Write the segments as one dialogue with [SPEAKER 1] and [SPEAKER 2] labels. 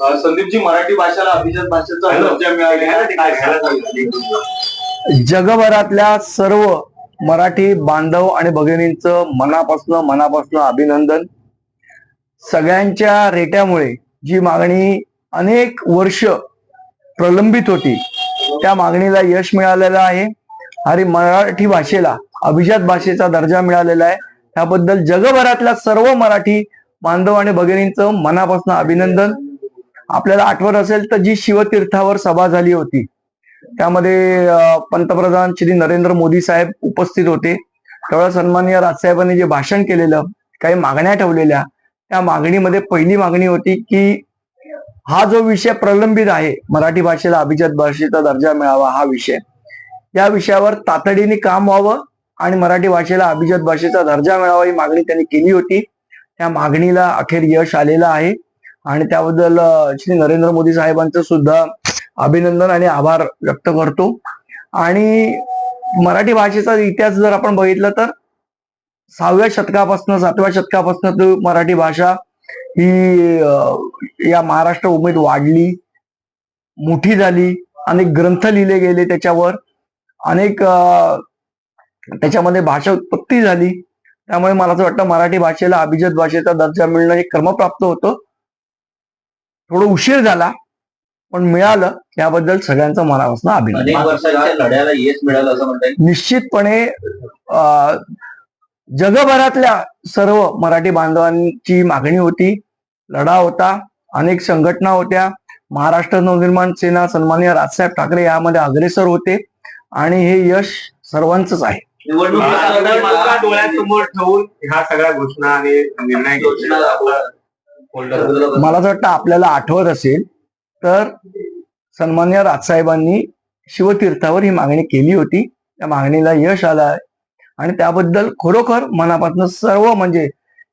[SPEAKER 1] संदीपजी मराठी भाषेला अभिजात भाषेचा?
[SPEAKER 2] जगभरातल्या सर्व मराठी बांधव आणि भगिनींचं मनापासून मनापासून अभिनंदन. सगळ्यांच्या रेट्यामुळे जी मागणी अनेक वर्ष प्रलंबित होती त्या मागणीला यश मिळालेलं आहे. आणि मराठी भाषेला अभिजात भाषेचा दर्जा मिळालेला आहे. त्याबद्दल जगभरातल्या सर्व मराठी बांधव आणि भगिनींचं मनापासून अभिनंदन. आपल्याला आठवत असेल तर जी शिवतीर्थावर सभा झाली होती त्यामध्ये पंतप्रधान श्री नरेंद्र मोदी साहेब उपस्थित होते. त्यावेळेस सन्मान्य राजसाहेबांनी जे भाषण केलेलं काही मागण्या ठेवलेल्या त्या मागणीमध्ये पहिली मागणी होती की हा जो विषय प्रलंबित आहे मराठी भाषेला अभिजात भाषेचा दर्जा मिळावा हा विषय. या विषयावर तातडीने काम व्हावं आणि मराठी भाषेला अभिजात भाषेचा दर्जा मिळावा ही मागणी त्यांनी केली होती. त्या मागणीला अखेर यश आलेलं आहे. आणि त्याबद्दल श्री नरेंद्र मोदी साहेबांचं सुद्धा अभिनंदन आणि आभार व्यक्त करतो. आणि मराठी भाषेचा इतिहास जर आपण बघितलं तर सहाव्या शतकापासून सातव्या शतकापासून तो मराठी भाषा ही या महाराष्ट्र उमेद वाढली मोठी झाली अनेक ग्रंथ लिहिले गेले त्याच्यावर अनेक त्याच्यामध्ये भाषा उत्पत्ती झाली. त्यामुळे मला असं वाटतं मराठी भाषेला अभिजात भाषेचा दर्जा मिळणं हे क्रमप्राप्त होतं. थोडं उशीर झाला पण मिळालं. याबद्दल सगळ्यांचं मनापासून अभिनंदन.
[SPEAKER 3] अनेक वर्षाच्या लढ्याला यश मिळालं असं म्हणता येईल.
[SPEAKER 2] निश्चितपणे जगभरातल्या सर्व मराठी बांधवांची मागणी होती लढा होता अनेक संघटना होत्या. महाराष्ट्र नवनिर्माण सेना सन्माननीय राजसाहेब ठाकरे यामध्ये अग्रेसर होते आणि हे यश सर्वांचंच आहे.
[SPEAKER 3] निवडणूक
[SPEAKER 1] डोळ्यासमोर ठेवून ह्या सगळ्या घोषणा आणि निर्णय
[SPEAKER 3] योजना आपला
[SPEAKER 2] मला असं वाटतं आपल्याला आठवत असेल तर सन्मान्य राजसाहेबांनी शिवतीर्थावर ही मागणी केली होती. त्या मागणीला यश आलं आहे. आणि त्याबद्दल खरोखर मनापासून सर्व म्हणजे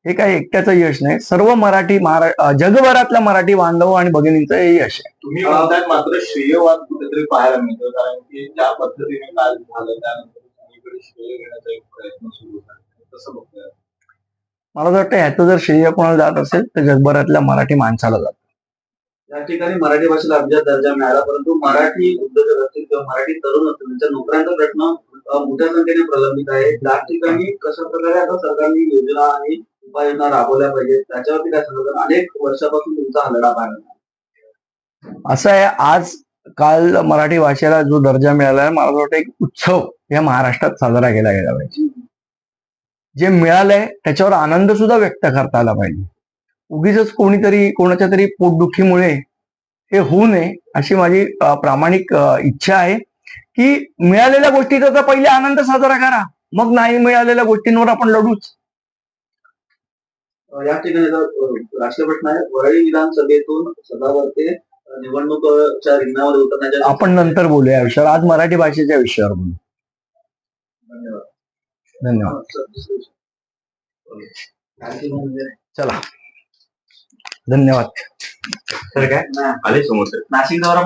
[SPEAKER 2] हे काही एकट्याचं यश नाही सर्व मराठी महारा जगभरातल्या मराठी बांधव आणि भगिनींचं हे यश आहे.
[SPEAKER 1] तुम्ही म्हणताय मात्र श्रेयवाद कुठेतरी पाहायला मिळतो कारण की ज्या पद्धतीने काल झालं त्यानंतर श्रेय घेण्याचा एक प्रयत्न सुरू होता. कसं बघताय
[SPEAKER 2] मला वाटतं ह्याचं जर श्रेय कोणाला जात असेल तर जगभरातल्या मराठी माणसाला जात.
[SPEAKER 3] या ठिकाणी मराठी भाषेला अभिजात दर्जा मिळाला परंतु मराठी उद्योजक असतील किंवा मराठी तरुण असतील त्यांच्या नोकऱ्यांचा प्रश्न मोठ्या संख्येने प्रलंबित आहे. त्या ठिकाणी कशा प्रकारे आता सरकारने योजना आणि उपाययोजना राबवल्या पाहिजेत त्याच्यावरती काय सांगतात अनेक वर्षापासून तुमचा हा लढा पाहिला
[SPEAKER 2] असं आहे आज काल मराठी भाषेला जो दर्जा मिळाला आहे मला वाटतं एक उत्सव या महाराष्ट्रात साजरा केला गेला पाहिजे. जे मिळालंय त्याच्यावर आनंद सुद्धा व्यक्त करता आला पाहिजे. उगीच कोणीतरी कोणाच्या तरी पोटदुखीमुळे हे होऊ नये अशी माझी प्रामाणिक इच्छा आहे की मिळालेल्या गोष्टीचा तर पहिले आनंद साजरा करा. मग नाही मिळालेल्या गोष्टींवर आपण लढूच.
[SPEAKER 3] या ठिकाणी आहे वरळी विधानसभेतून सदावर्ते निवडणुकीच्या रिंगणावर उतरण्याच्या
[SPEAKER 2] आपण नंतर बोलूया विषयावर. आज मराठी भाषेच्या विषयावर बोलू.
[SPEAKER 3] धन्यवाद.
[SPEAKER 2] धन्यवाद. चला. धन्यवाद.
[SPEAKER 1] तर काय? आले समोर
[SPEAKER 3] नाशिक दौरा